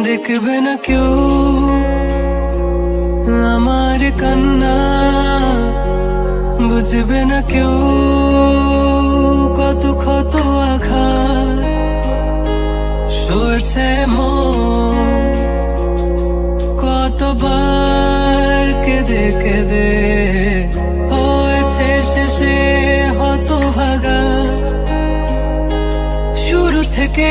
দেখবে না কেউ আমার কান্না বুঝবে না কেউ কত ক্ষত আঘাত সয়েছে মন কতবার কেঁদে কেঁদে হয়েছে শেষে হত ভাগা শুরু থেকে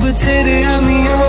সব ছেড়ে আমিও